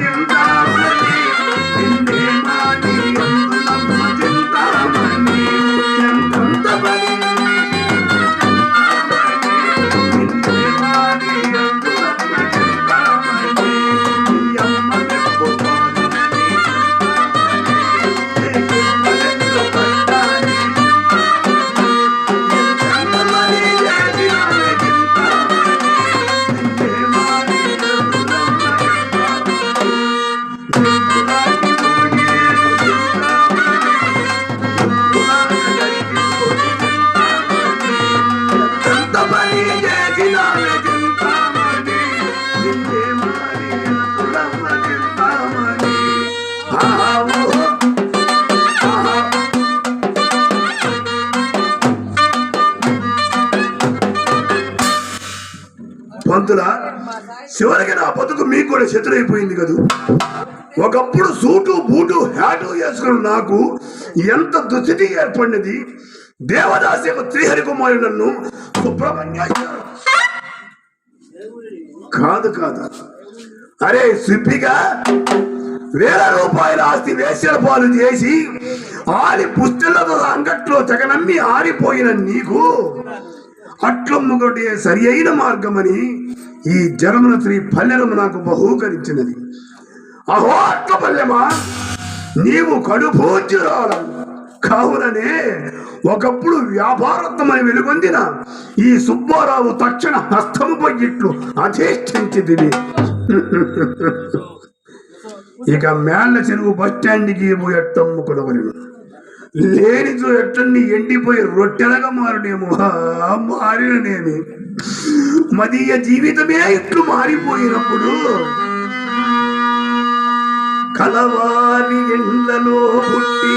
you. కూడా శత్రువైపోయింది కదూ. ఒకప్పుడు సూటు బూటు హ్యాటు వేసుకున్న నాకు ఎంత దుస్థితి ఏర్పడినది. దేవదాసి యొక్క శ్రీహరి నన్ను కాదు కాదు. అరే సిప్పిగా వేల రూపాయల ఆస్తి వేసల పాలు చేసి ఆరి పుష్టిలతో అంగట్లో తెగనమ్మి ఆరిపోయిన నీకు అట్లమ్ముకొటే సరి అయిన మార్గమని ఈ జనమున శ్రీ పల్లెలము నాకు బహూకరించినది. అహో అట్ల పల్లెమా నీవు కడుపూజ్యురాల కావుననే ఒకప్పుడు వ్యాపారత్వమని వెలుగొందిన ఈ సుబ్బారావు తక్షణ హస్తముపై ఇట్లు అధిష్ఠించితివి. ఇక మేళ్ళ చెరువు బస్టాండ్కి ఎట్టమ్ము కొడవలను లేనిచో ఎట్టన్ని ఎండిపోయి రొట్టెలగా మారునేమో. మారిననేమి మదీయ జీవితమే ఇట్లు మారిపోయినప్పుడు? కలవారి ఎండలో పుట్టి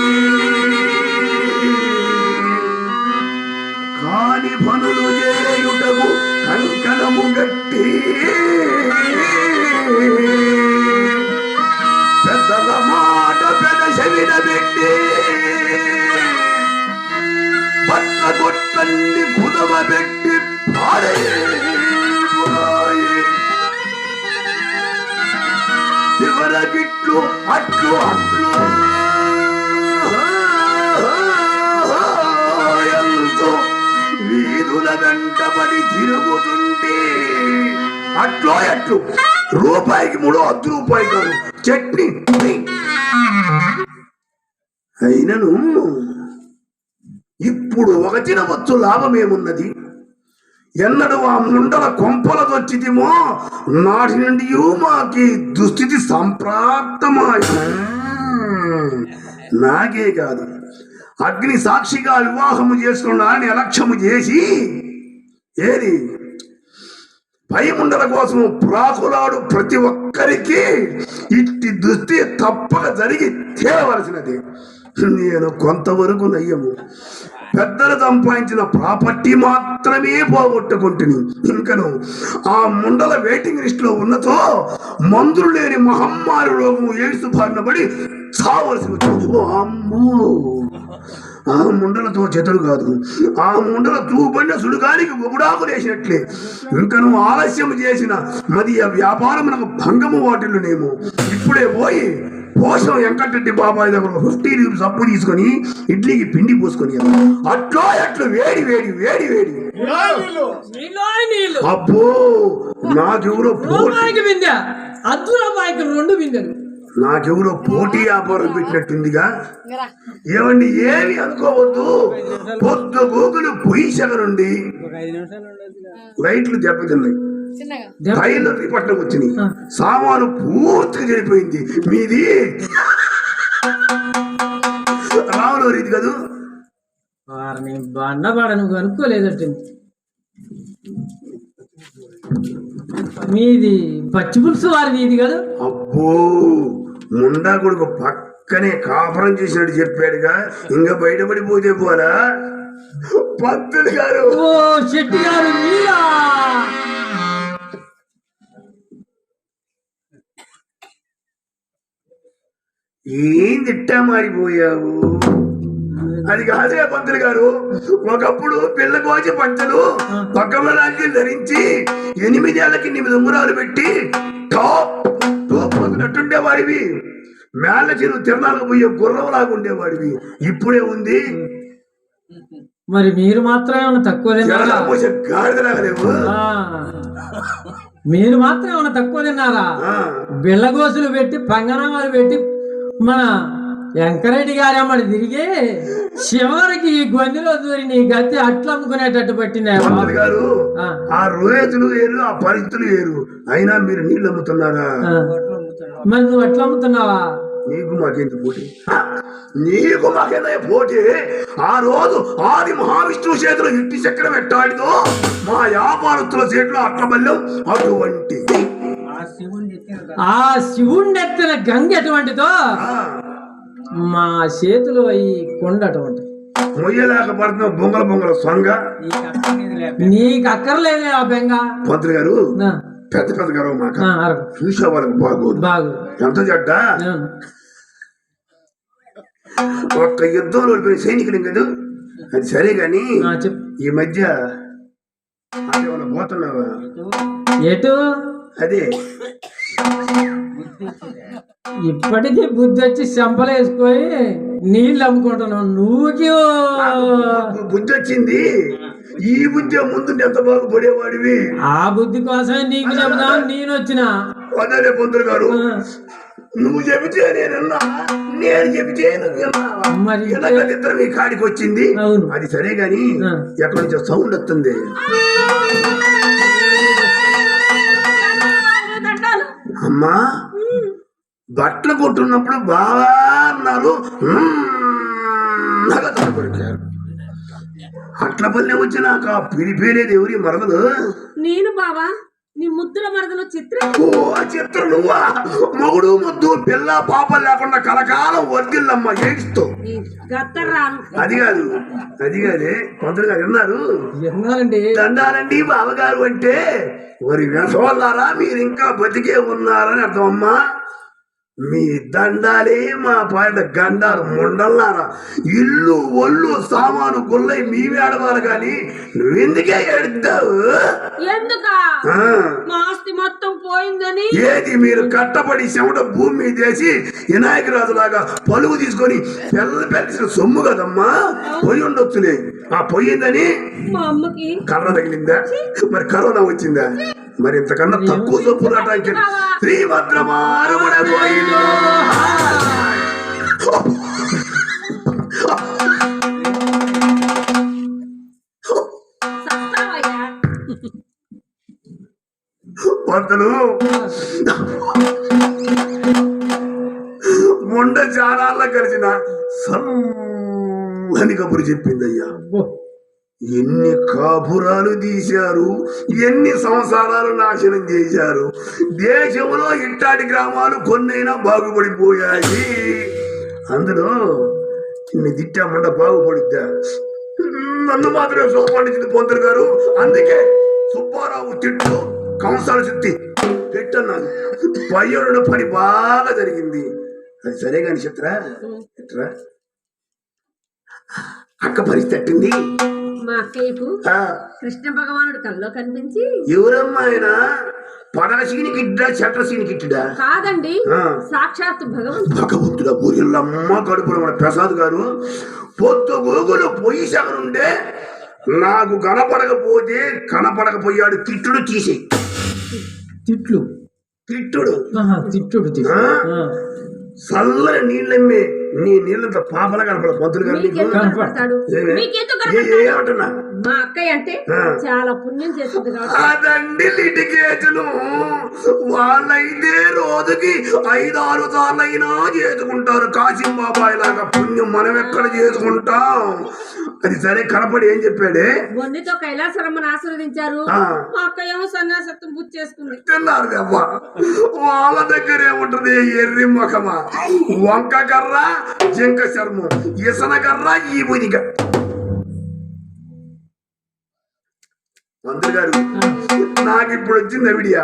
చెట్లు రూపాయికి మూడు అర్ధ రూపాయి కాదు. చట్నీ. అయినను ఇప్పుడు ఒక తినవచ్చు లాభమేమున్నది ఎన్నడు ఆ ముండల కొంపలదొచ్చితిమో నాటి నుండి మాకి దుస్థితి సంప్రాప్తమాయ. నాకే కాదు. అగ్ని సాక్షిగా వివాహము చేసుకున్నాడని అలక్ష్యము చేసి ఏది? పై ముండల కోసం ప్రాకులాడు ప్రతి ఒక్కరికి ఇట్టి దృష్టి తప్పక జరిగి తీరవలసినది నేను కొంతవరకు నయ్యము. పెద్దలు సంపాదించిన ప్రాపర్టీ మాత్రమే పోగొట్టుకుంటుని. ఇంకను ఆ ముండల వెయిటింగ్ లిస్ట్లో ఉన్నతో మందులు లేని మహమ్మారి రోగం ఏడుస్తూ బారిన పడి చావలసి వచ్చింది ఓ అమ్మో. ఆ ముండలతో చెతలు కాదు. ఆ ముండల తూబడిన సుడుగానికి ఒకడాకు లేచినట్లే. ఇంకను ఆలస్యం చేసిన మది ఆ వ్యాపారం నాకు భంగము వాటిల్లునేమో. ఇప్పుడే పోయి పోషం వెంకటరెడ్డి బాబాయ్ దగ్గర ఫిఫ్టీ రూపీస్ అప్పు తీసుకొని ఇడ్లీకి పిండి పోసుకొని అట్లో అట్లు వేడి వేడి వేడి వేడి. అబ్బో నాకెవరో పోటీ రూపాయికి బిందె అద్దు రూపాయికి రెండు బిందెలు నాకెవరో పోటీ వ్యాపారం పెట్టినట్టుందిగా? ఏమండి ఏమి అనుకోవద్దు. పొద్దు గోగులు పొయ్యి నుండి లైట్లు దెబ్బతిన్నాయి. చిన్నగా. టైర్లు పట్టణం వచ్చినాయి. సామాను పూర్తిగా చెడిపోయింది. మీది? రావులో రీతి కదూ? వారిని బండబాడ నువ్వు అనుకోలేదట. మీది పచ్చి పులుసు వారిది ఇది కదా? అబ్బో! ముండా కొడుకు పక్కనే కాపురం చేసినట్టు చెప్పాడుగా. ఇంకా బయటపడిపోతే పోరా? పంతులు గారు. శెట్టి గారు ఏం తిట్టా మారిపోయావు? అది కాదుగా పంతులు గారు. ఒకప్పుడు పిల్ల కోచి పంచలు పక్కమలాంటి ధరించి ఎనిమిదేళ్ళకి ఎనిమిది ఉంగరాలు పెట్టి టాప్ ఎట్టుండేవాడివి మేళ్ళ చెరువు తిరణాలకు పోయే గుర్రంలాగా ఉండేవాడివి. ఇప్పుడే ఉంది. మరి మీరు మాత్రం ఏమైనా తక్కువ. మీరు మాత్రం ఏమైనా తక్కువ తిన్నారా? బిళ్ళగోసులు పెట్టి పంగనామాలు పెట్టి మన వెంకరెడ్డి గారమ్మడి తిరిగి చివరికి ఈ గొంతులో దూరి నీ గతి అట్లా అమ్ముకునేటట్టు పట్టింది గారు ఆ. రోజులు వేరు ఆ పరిస్థితులు వేరు. అయినా మీరు నీళ్ళు అమ్ముతున్నారా. మరి నువ్వు అట్లా అమ్ముతున్నావా? నీకు మాకేంటి పోటీ! నీకు మాకేంత పోటీ? ఆ రోజు ఆది మహావిష్ణువు చేతిలో ఇంటి చక్రం ఎట్టాడిదో మా వ్యాపారస్తుల చేతిలో అట్లబల్యం అటువంటి ఆ శివుణ్ణి ఎత్తిన గంగ. ఎటువంటిదో? మా చేతిలో ఈ కొండ అటువంటి మొయ్యలేక పడుతున్న బొంగల బొంగల సొంగ. నీకు అక్కర్లేదే ఆ బెంగ. పంతులు గారు పెద్ద పెద్ద గారు మాక నా, అరకు. చూసే వాళ్ళకి బాగోదు. బాగు. ఎంత చెడ్డ. ఒక్క యుద్ధంలో ఓడిపోయిన సైనికుడు కదా అది సరే గాని ఈ మధ్య అదేమన్నా పోతున్నావా? ఎటు అదే. ఇప్పటికీ బుద్ధి వచ్చి చెంపలేసుకొని నీళ్ళు అమ్ముకుంటున్నావు. నువ్వుకి నాకు బుద్ధి వచ్చింది. ఈ బుద్ధి ముందు ఎంత బాగుపడేవాడివి ఆ బుద్ధి కోసమే నీకు చెబుదాం నేను వచ్చిన. వదలే పొందులు గారు. నువ్వు చెబితే నేను. నేను చెబితే ఇద్దరు మీ కాడికి వచ్చింది. అది సరే గాని. ఎక్కడి నుంచో సౌండ్ వస్తుంది. అమ్మా బట్టలు కొట్టున్నప్పుడు బాగా అన్నారు. నగ తడబడిచారు అట్ల పల్లె వచ్చినాక పిలిపేరేది ఎవరి మరదలు? నేను బావా నీ ముద్దుల మరదలు చిత్ర ఓ చిత్రం నువ్వా? మొగుడు ముద్దు పిల్ల పాప లేకుండా కలకాలం వర్దిల్లమ్మ ఏడుస్తూ. అది కాదు అది కాదే కొందరు గారు విన్నారు. విన్నారండి. దండాలండి బావగారు అంటే మరి వెసవల్లారా మీరు ఇంకా బతికే ఉన్నారని అర్థం అమ్మా మీ దండాలే మా పాట గండాలు ముండల్లారా. ఇల్లు ఒళ్ళు సామాను గుల్లై మీవే ఆడవారు కానీ నువ్వెందుకే ఎడతావు ఎందుక? ఆ, మా ఆస్తి మొత్తం పోయిందని? ఏది మీరు కట్టబడి చెమట భూమి మీద వేసి వినాయకరాజు లాగా పలుగు తీసుకొని పిల్లలు పెరిచిన సొమ్ము కదమ్మా? పొయ్యి ఉండొచ్చులే. ఆ పొయ్యిందని మా అమ్మకి. కర్ర తగిలిందా? మరి కరోనా వచ్చిందా? మరి ఇంతకన్నా తక్కువ సొప్పు రావడానికి శ్రీభద్రమారమణ పోయిందో సస్తావయ్యా పంతులు. ముండ చారాల్లో కలిసిన అని కబురు చెప్పిందయ్యా. ఎన్ని కాపురాలు తీశారు? ఎన్ని సంసారాలు నాశనం చేశారు? దేశంలో ఇంటాటి గ్రామాలు కొన్నైనా బాగుపడిపోయాయి. అందులో నిన్ను తిట్టామంట బాగుపడిద్దా? నన్ను మాత్రమే సోపండించింది పొందరు గారు. అందుకే సుబ్బారావు తిట్టు కంసాల చుట్టి పెట్టన్నాను పయ్యుడు పని బాగా జరిగింది. అది సరే కాని చిత్ర చిత్ర అక్క పరిస్థితి అట్టింది మా అక్కయ్యకు ఆ, కృష్ణ భగవానుడు కల్లో కనిపించి ఎవరమ్మా ఆయన? పడగసీని గిడ్డా చెట్రసీని గిట్టిడా కాదండి. సాక్షాత్ భగవంతుడు. భగవంతుడా ఊరిల్లమ్మ కడుపులో మన ప్రసాద్ గారు పొత్తు గోగులు పొయ్యి సగనుండే నాకు కనపడకపోతే కనపడకపోయాడు తిట్టుడు తీసి తిట్లు. తిట్టుడు. తిట్టుడు. చల్లని నీళ్ళమ్మే. నీ నీళ్ళంత పాపల కనపడ పంతులు గారు ఏమంటున్నా? మా అక్కయ్య అంటే. చాలా పుణ్యం చేస్తుంది అదండి వాళ్ళైతే రోజుకి ఐదారు సార్లైనా చేసుకుంటారు. కాశీం బాబాయ్ లాగా పుణ్యం మనం ఎక్కడ చేసుకుంటాం? అది సరే కనపడి ఏం చెప్పాడే? బొన్నితో కైలాసరమ్మను ఆశీర్వదించారు. మా అక్కయ్య ఏమో సన్యాసత్వం పూర్తి చేసుకుంది. తిన్నారు వాళ్ళ దగ్గర ఏముంటది ఎర్రి ముఖమా? వంక కర్ర? జింక చర్మం ఇసన కర్ర ఈ బుదిగ మంత్రి గారు నాకు ఇప్పుడు వచ్చింది అవిడియా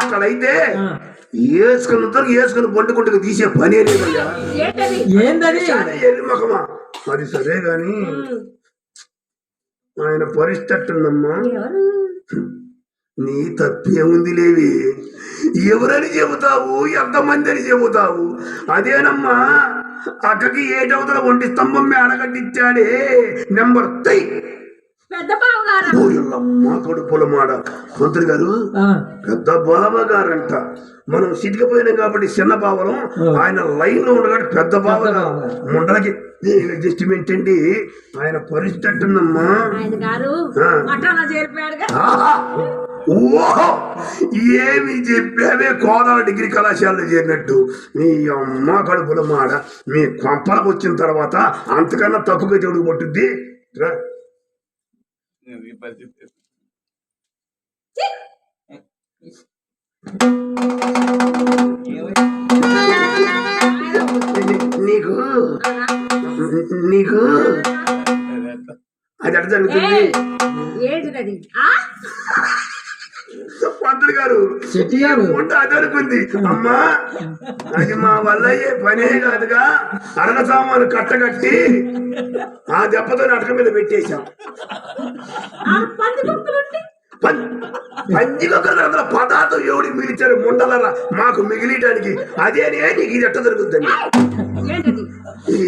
అక్కడైతే ఆ. వేసుకున్నంత వేసుకుని పండుకుంటూ తీసే పనే లేదయ్యా ముఖమా అది సరే గాని ఆయన పరిస్థితి ఉందమ్మా ఎవరు? నీ తప్పేముంది లేవి? ఎవరని చెబుతావు? ఎంతమంది అని చెబుతావు? అదేనమ్మా. అక్కకి ఏటవతల ఒంటి స్తంభం మీద అడగట్టించాడే నెంబర్ తై పెద్ద బావ గారు ఓయల్లమ్మ కడుపుల మాడ. మంత్రి గారు పెద్ద బావ గారంట మనం సిటికిపోయినాం కాబట్టి చిన్న బావలం. ఆయన లైన్లో ఉండగానే పెద్ద బావ గారు. ముండలకి అడ్జస్ట్మెంట్ అండి ఆయన పరిస్థితి అట్టుందమ్మా ఓహో! ఏమి చెప్పావే? కోదాడ డిగ్రీ కళాశాలలో చేరినట్టు. మీ అమ్మ కడుపుల మాడ మీ కొంపలకు వచ్చిన తర్వాత అంతకన్నా తప్పుగా చెడు పట్టుద్ది? నీకు? నీకు? అది ఎట్ట జరుగుతుంది? పంతులు గారు ఉంట అది అనుకుంది. అమ్మా అది మా వల్ల అయ్యే పనే కాదుగా. అరగ సామాను కట్టగట్టి ఆ దెబ్బతో అటక మీద పెట్టేశాం. పంచికొకరు అందులో పదార్థం ఎవడి మిగిలిచారు ముండలరా. మాకు మిగిలియటానికి అదేనే నీకు ఇది ఎట్ట ఈ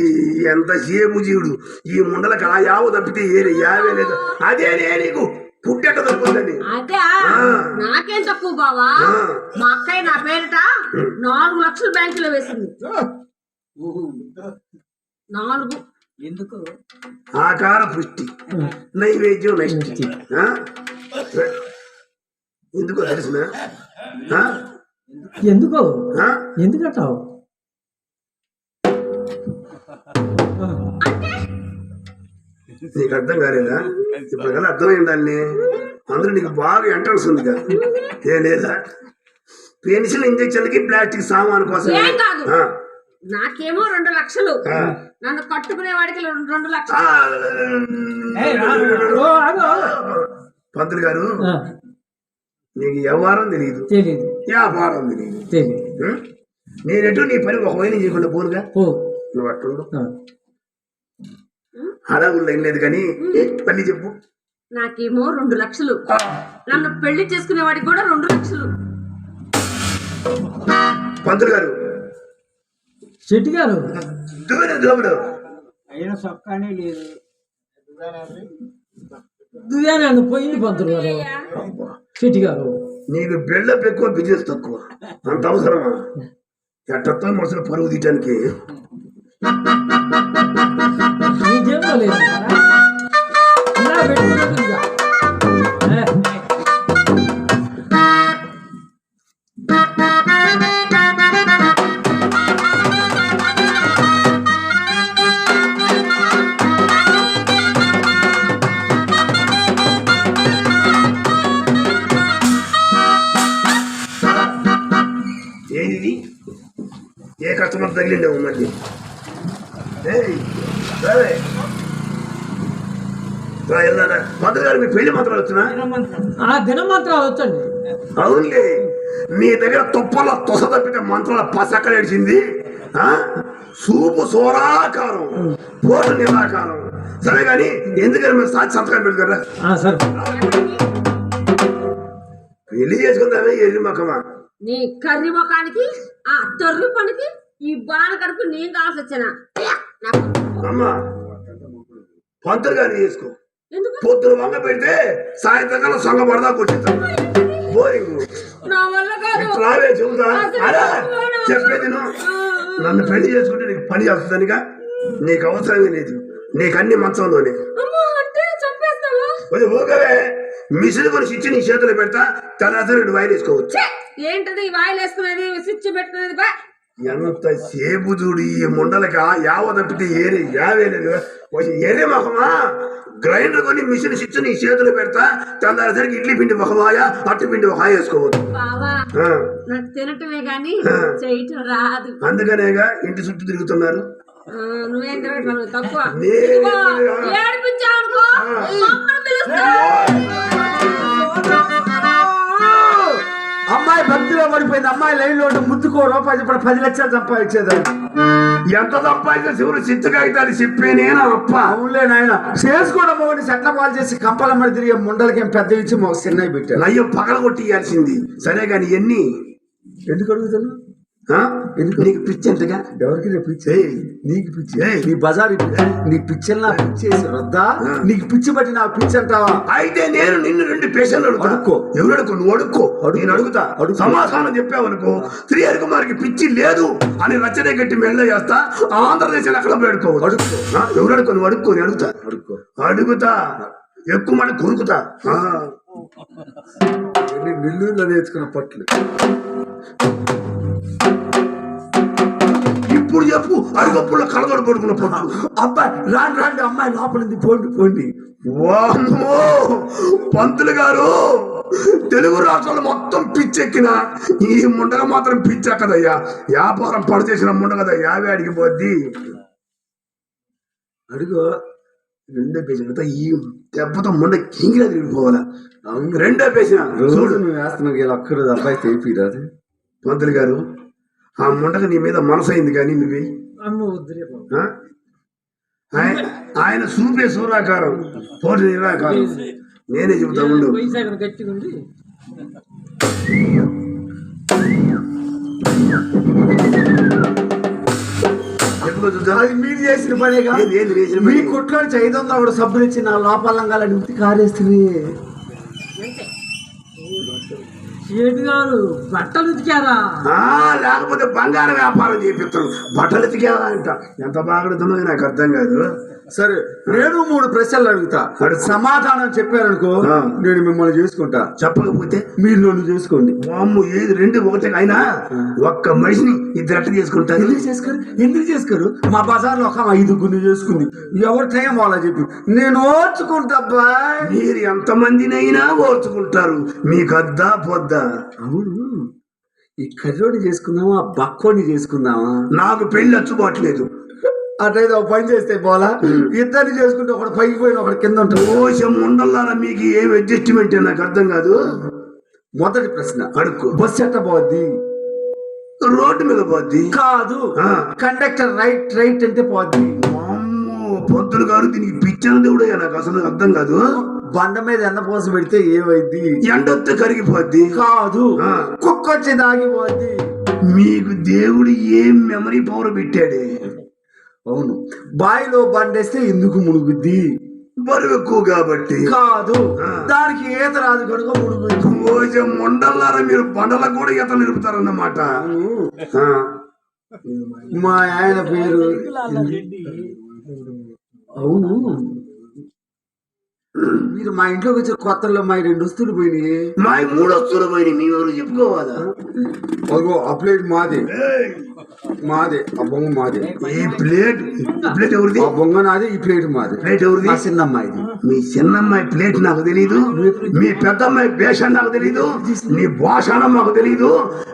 ఎంత సేము జీవుడు ఈ ముండలకు ఆ యావ తప్పితే ఏ యావే లేదు. అదేనే నీకు పుట్టెట్ట దొరుకుతుందండి. అదే. నాకేం తక్కువ బావా. మా అక్కయ్య నా పేరిట నాలుగు లక్షలు బ్యాంకులో వేసింది. నాలుగు. ఎందుకు? ఆకార పుష్టి నైవేద్యం నష్టి? ఎందుకో తెలిసిన ఎందుకు? ఎందుకంటావు? నీకు అర్థం కాలేదా? ఇప్పుడు కదా అర్థమైంది దాన్ని అందులో నీకు బాగా ఎంట్రన్స్ ఉందిగా. ఏ లేదా? పెన్సిల్ ఇంజక్షన్లకి ప్లాస్టిక్ సామాను కోసం. నాకేమో రెండు లక్షలు. నన్ను కట్టుకునే వాడికి రెండు లక్షలు. పంతులు గారు నీకు వ్యవహారం తెలియదు వ్యాపారం తెలియదు? నేనెటు నీ పని ఒక వైన చేయకుండా పోనుగా? నువ్వు అట్టుండు. హడావుల్లో ఏం లేదు కానీ పని చెప్పు. నాకేమో రెండు లక్షలు. నన్ను పెళ్ళి చేసుకునే వాడికి కూడా రెండు లక్షలు. పంతులు గారు. శెట్టి గారు? అయినా సొక్కానే లేదు. దువ్యానండి పోయింది పంతులు గారు. శెట్టి గారు. నీకు బిల్డప్ ఎక్కువ బిజినెస్ తక్కువ. అంత అవసరమా? ఎట్టతో మనసులో పరువు తీయటానికి. నిజంగా లేదు ఇలా పెట్టుకున్నట్టుగా. ఏ, ఏది ఏ కస్టమర్ తగిలిండేవు మళ్ళీ సరే. రా, వెళ్ళారా? పంతులు గారు మీ పెళ్ళి మాత్రం వచ్చినా? ఆ దినం మాత్రం వచ్చండి. అవునులే. నీ దగ్గర తుప్పల తొస తప్పితే మంత్రాల ఆ? సూపు సోరాకారం పోటు నిరాకారం. సరే కానీ ఎందుకని మేము సాక్షి సంతకం సరే. పెళ్ళి చేసుకుందామే ఎల్లి మొక్కమా నీ కర్రీ ముఖానికి ఆ తొర్రి పనికి ఈ బాణ కడుపు నేను కావాల్సి వచ్చానా? అమ్మా పంతులు గారిని చేసుకో. పొద్దున వంగ పెడితే సాయంత్రం కల్లా సొంగ పడదా కూర్చుంటాం బోరింగ్ నా వల్ల కాదు. రావే చెబుతా. అలా చెప్పేది. నన్ను పెళ్ళి చేసుకుంటే నీకు పని చేస్తుందనిగా నీకు అవసరమే లేదు. నీకు అన్ని మంచంలోనే. ఊగవే మిషన్ కొని ఇచ్చి నీ చేతిలో పెడతా. తర్వాత రెండు వైర్ వేసుకోవచ్చు! ఏంటది? వాయిల్ వేసుకునేది స్విచ్ పెట్టుకునేది ఎంత సేపు చూడు ఈ ముండలకి యావ తప్పితే ఏరే యావే లేదు కొంచెం ఏరే మొహమా? గ్రైండర్ కొని మిషన్ స్విచ్ నీ చేతిలో పెడతా తెల్లారిసరికి ఇడ్లీ పిండి మొహమాయ అట్టు పిండి తినటమే. చేయటం రాదు. అందుకనేగా ఇంటి చుట్టూ తిరుగుతున్నారు. నువ్వు తక్కువ. పడిపోయింది. అమ్మాయి లైన్లో ముద్దుకో రూపాయి ఇప్పుడు పది లక్షలు సంపాదించేదాన్ని. ఎంత సంపాదించిన శివుడు చిత్తు కాగితాలు చెప్పేనేనా అప్ప. అవునులే నాయన. చేసుకోవడం మొగని సెట్ల పాలు చేసి కంపల మరి తిరిగి ముండలకేం పెద్ద ఇచ్చి మా చిన్నవి పెట్టారు. నయ్యం పగల కొట్టియాల్సింది సరే గాని ఎన్ని? ఎందుకు అడుగుతున్నా? నీకు పిచ్చి ఎంతగా? ఎవరికి పిచ్చి? నీకు పిచ్చి. నీ బజారు నీ పిచ్చిని నా పిచ్చేసి రద్దా. నీకు పిచ్చి బట్టి నా పిచ్చి అంటావా? అయితే నేను నిన్ను రెండు పేషన్లు అడుగుతా. అడుక్కో. ఎవరు అడుక్కో? నువ్వు అడుక్కో. నేను అడుగుతా. సమాధానం చెప్పావనుకో శ్రీ హరికుమార్కి పిచ్చి లేదు అని రచన కట్టి మెల్ల చేస్తా ఆంధ్రదేశం ఎక్కడ పెడుకోవచ్చు. అడుక్కో. ఎవరు అడుక్కో? నువ్వు అడుక్కో నేను అడుగుతా. అడుక్కో. అడుగుతా. ఎక్కువ మంది కొరుకుతా నెల్లూరులో నేర్చుకున్న పట్లు. ఇప్పుడు చెప్పు అడుగప్పుల్లో కలదోడు పడుకున్న పట్టు. అబ్బాయి రాండి రాండి అమ్మాయి లోపల ఉంది పోండి పోండి. వామ్మో పంతులు గారు తెలుగు రాష్ట్రాలు మొత్తం పిచ్చెక్కిన ఈ ముండగ మాత్రం పిచ్చెక్కదయ్యా. వ్యాపారం పడు చేసిన ముండగదయ్యా యాభై పోద్ది. అడుగు రెండో పేసిన ఈ దెబ్బతో ముండ కింగిలా తిరిగిపోవాలా? రెండో పేసిన చూడు నువ్వు వేస్తున్నావు ఇలా ఒక్కరోజు అబ్బాయి తెలిపిరాదు పంతులు గారు ఆ ముండగ నీ మీద మనసైంది కానీ నువ్వే? ఆయన ఆయన చూపే సూరాకారం పోటీ నిరాకారం. నేనే చెబుతా ఉండు. అది మీరు చేసిన పనేగా? ఏంది, ఏంది చేసిన మీ పని? కుట్లో ఐదు వందలు ఆవిడ సబ్బులు ఇచ్చి నా లోపలంగాలని ఉత్తి కారేస్తుంది. చేటు గారు బట్టలు ఉతికారా? లేకపోతే బంగారం వ్యాపారం చేపిస్తాను బట్టలు ఉతికారా అంట ఎంత బాగుంటుందో నాకు అర్థం కాదు. సరే నేను మూడు ప్రశ్నలు అడుగుతా. అడుగు. సమాధానం చెప్పారనుకో. నేను మిమ్మల్ని చేసుకుంటా. చెప్పకపోతే? మీరు నన్ను చేసుకోండి. వామ్ము ఏది రెండు ఒకటే అయినా? ఒక్క మనిషిని ఇద్దరు ఎట్ట చేసుకుంటారు ఎందుకు చేసుకోరు ఎందుకు చేసుకోరు మా బజార్లో ఒక ఐదుగురిని చేసుకుంది. ఎవరి టైం వాళ్ళ చెప్పి. నేను ఓర్చుకుంటా అబ్బాయ్. మీరు ఎంతమందినైనా ఓర్చుకుంటారు. మీకు అద్దా పొద్దా. అవును. ఈ కర్రోడి చేసుకుందామా ఆ బక్కోని చేసుకుందామా? నాకు పెళ్ళి అచ్చుకోవట్లేదు. అట్లయితే ఒక పని చేస్తే పోలా? ఇద్దరిని చేసుకుంటే ఒకడు పైకి పోయిన ఒకటి కింద ఉంటాడు. కోశం ఉండల్లారా మీకు ఏం అడ్జస్ట్మెంట్ నాకు అర్థం కాదు? మొదటి ప్రశ్న. అడుక్కో. బస్సు ఎట్ట పోద్ది? రోడ్డు మీద పోద్ది. కాదు. కండక్టర్ రైట్ రైట్ అంటే పోద్ది. పంతులు గారు దీనికి పిచ్చని దేవుడే నాకు అసలు అర్థం కాదు. బండ మీద ఎన్న పోసి పెడితే ఏమైంది ఎండొత్తే కరిగిపోద్ది. కాదు. కుక్క వచ్చి దాగిపోద్ది మీకు దేవుడు ఏం మెమరీ పవర్ పెట్టాడే? అవును. బావిలో బండేస్తే ఎందుకు మునుగుద్ది? బరువు ఎక్కువ కాబట్టి. కాదు. దానికి ఈత రాదు కనుక మునుగుద్ది. మొండల్లారా మీరు బండలకు కూడా ఈత నిలుపుతారన్నమాట. మా ఆయన పేరు అవును. మీరు మా ఇంట్లోకి వచ్చే కొత్తలో మా రెండు వస్తువులు పోయినాయి. మా మూడు వస్తువులు పోయి మీ ఎవరు చెప్పుకోవాలా? అదిగో ఆ ప్లేట్ మాది. మాదే ఆ బొంగ మాది. ఈ ప్లేట్ ప్లేట్ ఎవరిది? ఆ బొంగ నాది ఈ ప్లేట్ మాది. ప్లేట్ ఎవరిది? మా చిన్నమ్మాయిది. మీ చిన్నమ్మాయి ప్లేట్ నాకు తెలీదు. మీ పెద్దమ్మాయి భేషం నాకు తెలీదు. మీ భాషణం నాకు తెలీదు.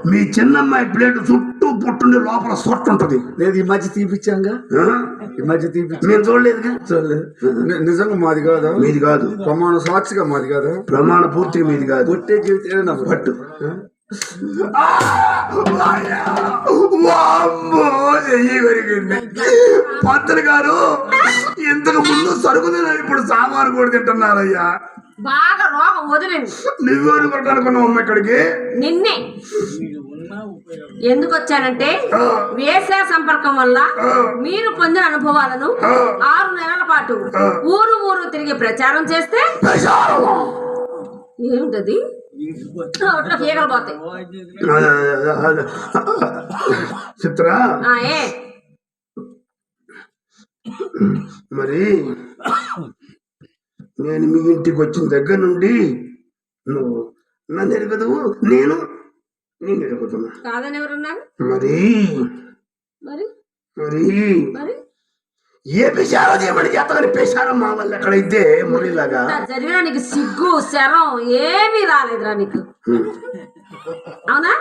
మీ చిన్నమ్మాయి ప్లేట్ చుట్టూ పుట్టుండి లోపల సొట్టు ఉంటది. లేదు ఈ మధ్య తీపిచ్చాంగా? ఈ మధ్య తీపిచ్చా. మేము చూడలేదుగా? చూడలేదు. నిజంగా మాది కాదా? మీది కాదు. ప్రమాణ సాక్షిగా మాది కాదా? ప్రమాణ పూర్తిగా మీది కాదు. పుట్టే జీవితం నా పట్టు. పంతులు గారు ఇంతకు ముందు సరుకు తిన్నారు ఇప్పుడు సామాను కూడా తింటున్నారయ్యా. బాగా రోగం వదిలింది. నువ్వెవరు కొట్టాలనుకున్నావు అమ్మ ఇక్కడికి. నిన్నే. ఎందుకు వచ్చానంటే. వేసే సంపర్కం వల్ల. మీరు పొందిన అనుభవాలను. ఆరు నెలల పాటు. ఊరు ఊరు తిరిగి ప్రచారం చేస్తే? ఏమిటది నోట్లో ఈగలు పోతాయి చిత్రా ఆ, ఏ మరి నేను మీ ఇంటికి వచ్చిన దగ్గర నుండి నువ్వు నన్ను ఎరగదు నేను నేను కాదని ఎవరున్నారు? మరి? మరి? మరి? మరి? ఏ పిశారో చేయమని చేతగాని పిశారం మా వల్ల ఎక్కడైతే జరిగినా నీకు సిగ్గు శరం ఏమీ రాలేదురా నీకు. అవునా?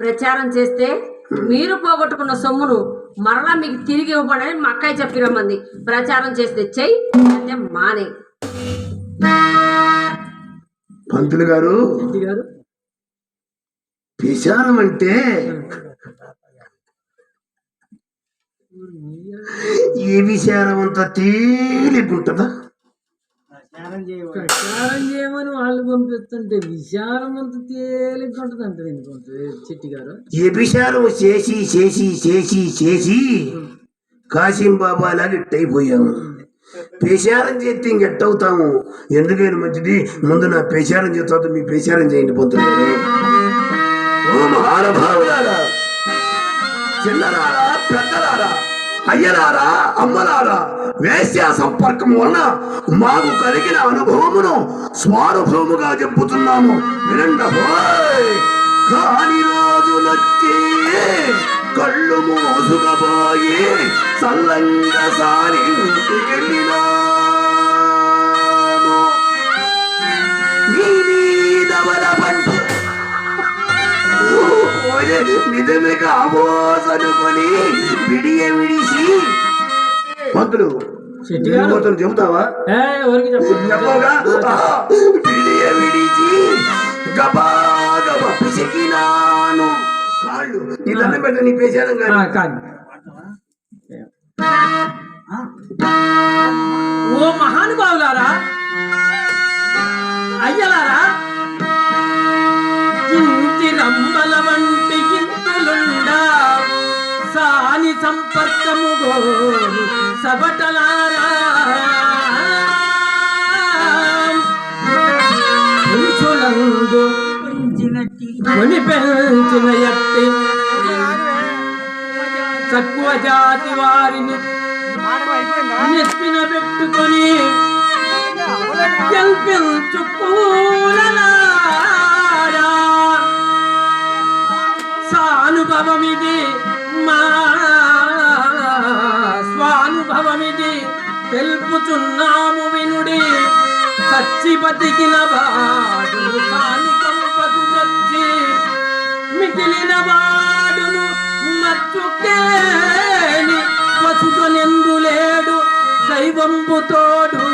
ప్రచారం చేస్తే మీరు పోగొట్టుకున్న సొమ్మును మరలా మీకు తిరిగి ఇవ్వబడని మా అక్కయ్య చెప్పి రమ్మంది. ప్రచారం చేస్తే చెయ్యి అంటే మానే. పంతులు గారు గారు? పిశారం అంటే ఏ విచారం అంత తేలికుంటుందా? ప్రచారం చేయమని. వాళ్ళు పంపిస్తుంటే విచారం అంత తేలికుంటుంది అంటే చిట్టి గారు? ఏ విచారం చేసి చేసి చేసి చేసి కాశీం బాబా లాగా ఇట్టయిపోయాము పేశారం చేస్తే ఇంకెట్టవుతాము ఎందుకైనా మంచిది. ముందు నా పేశారం చేత మీ పేశారం చేయండి ఓ మహానుభావులారా చిన్నరారా పెద్దరారా అయ్యలారా అమ్మలారా వేశ్య సంపర్కం వలన మాకు కలిగిన అనుభవమును స్వానుభవముగా చెప్పుతున్నాము. వినండి కాని రోజులొచ్చి కళ్ళు మూసుకపోయి సల్లంగా సారి వెళ్ళినా ఓయే, నిజమే కాబోసనుకొని విడియ విడిసి. పంతులు. మొత్తం చెబుతావా? ఏ ఎవరికి చెప్పండి చెప్పగా విడియ విడిచి గబా గబ పిసికినాను. కాళ్ళు నీ దండం పెట్ట నీ పేశాను కానీ కాదు. ఓ మహానుభావులారా అయ్యలారా రమ్మల సంపర్కము గోరు సబటలారా. కొంచులందు కొని పెంచిన ఎట్టి తక్కువ జాతి వారిని నెత్తిన పెట్టుకొని గెలిపించు కూలనారా సానుభవమిది మా అనుభవమిది తెలుపుచున్నాము వినుడి చచ్చి బతికిన వాడు సానికంపకు చచ్చి మిగిలిన వాడును మచ్చుకేని పసుకనెందు లేడు దైవంబుతోడు